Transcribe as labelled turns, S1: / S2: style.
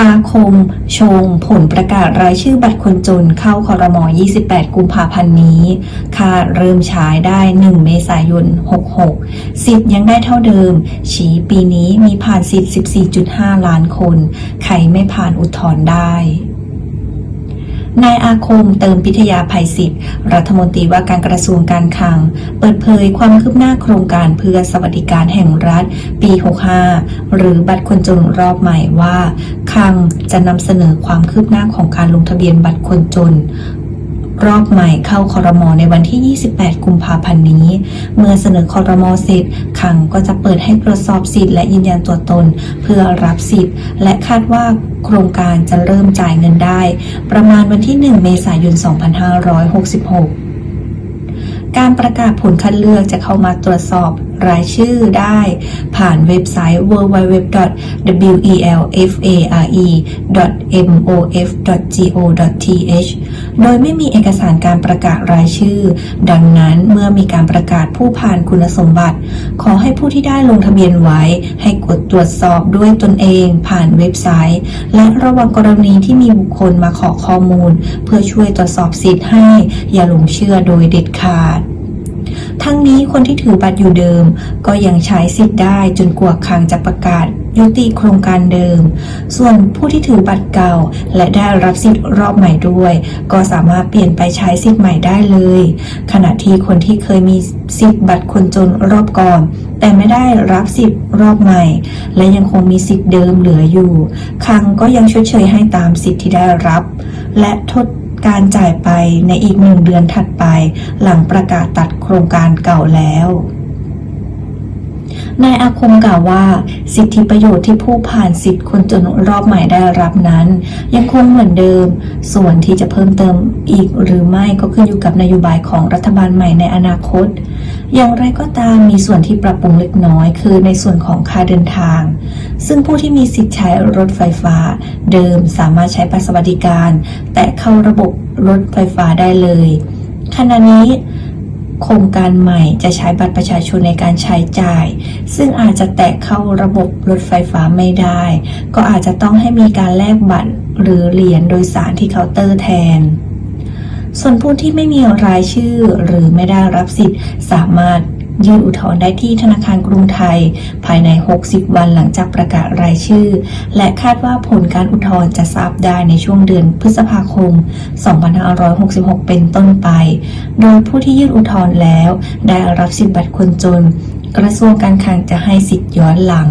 S1: อาคม ชง ผลประกาศรายชื่อบัตรคนจนเข้าคอรมอ28 กุมภาพันธ์นี้ค่าเริ่มใช้ได้ 1 เมษายน 66 สิทธิ์ยังได้เท่าเดิม ชี้ปีนี้มีผ่านสิทธิ์14.5 ล้านคน ใครไม่ผ่านอุทธรณ์ได้นายอาคมเติมพิทยาภัยศิษย์รัฐมนตรีว่าการกระทรวงการคลัง เปิดเผยความคืบหน้าโครงการเพื่อสวัสดิการแห่งรัฐ ปี 65 หรือบัตรคนจนรอบใหม่ว่า คลังจะนำเสนอความคืบหน้าของการลงทะเบียนบัตรคนจน รอบใหม่เข้าคอรมอในวันที่ 28 กุมภาพันธ์นี้ เมื่อเสนอคอรมอเสร็จขังก็จะเปิดให้ตรวจสอบสิทธิ์และยืนยันตัวตน เพื่อรับสิทธิ์ และคาดว่าโครงการจะเริ่มจ่ายเงินได้ ประมาณวันที่ 1 เมษายน 2566 การประกาศผลคัดเลือกจะเข้ามาตรวจสอบรายชื่อได้ ผ่านเว็บไซต์ www.welfare.mof.go.th โดยไม่มีเอกสารการประกาศรายชื่อ ดังนั้นเมื่อมีการประกาศผู้ผ่านคุณสมบัติ ขอให้ผู้ที่ได้ลงทะเบียนไว้ ให้กดตรวจสอบด้วยตนเองผ่านเว็บไซต์ และระวังกรณีที่มีบุคคลมาขอข้อมูล เพื่อช่วยตรวจสอบสิทธิ์ให้ อย่าหลงเชื่อโดยเด็ดขาดทั้งนี้คนที่ถือบัตรอยู่เดิม ก็ยังใช้สิทธิ์ได้จนกว่าคลังจะประกาศ ยุติโครงการเดิม ส่วนผู้ที่ถือบัตรเก่า และได้รับสิทธิ์รอบใหม่ด้วย ก็สามารถเปลี่ยนไปใช้สิทธิ์ใหม่ได้เลย ขณะที่คนที่เคยมีสิทธิ์บัตรคนจนรอบก่อน แต่ไม่ได้รับสิทธิ์รอบใหม่ และยังคงมีสิทธิ์เดิมเหลืออยู่คลังก็ยังชดเชยให้ตามสิทธิ์ที่ได้รับ และทดการจ่ายไปในอีกหนึ่งเดือนถัดไป หลังประกาศตัดโครงการเก่าแล้ว นายอาคมกล่าวว่า สิทธิประโยชน์ที่ผู้ผ่านสิทธิคนจนรอบใหม่ได้รับนั้น ยังคงเหมือนเดิม ส่วนที่จะเพิ่มเติมอีกหรือไม่ก็ขึ้นอยู่กับนโยบายของรัฐบาลใหม่ในอนาคต อย่างไรก็ตามมีส่วนที่ปรับปรุงเล็กน้อย คือในส่วนของค่าเดินทาง ซึ่งผู้ที่มีสิทธิ์ใช้รถไฟฟ้า เดิมสามารถใช้บัตรสวัสดิการ แต่เข้าระบบรถไฟฟ้าได้เลยขณะนี้ โครงการใหม่จะใช้บัตรประชาชนในการใช้จ่าย ซึ่งอาจจะแตะเข้าระบบรถไฟฟ้าไม่ได้ ก็อาจจะต้องให้มีการแลกบัตรหรือเหรียญโดยสารที่เคาน์เตอร์แทน ส่วนผู้ที่ไม่มีรายชื่อหรือไม่ได้รับสิทธิ์สามารถ ยื่นอุทธรณ์ได้ที่ธนาคารกรุงไทย ภายใน 60 วันหลังจากประกาศรายชื่อ และคาดว่าผลการอุทธรณ์จะทราบได้ในช่วงเดือนพฤษภาคม 2566 เป็นต้นไป โดยผู้ที่ยื่นอุทธรณ์แล้ว ได้รับสิทธิบัตรคนจน กระทรวงการคลังจะให้สิทธิ์ย้อนหลัง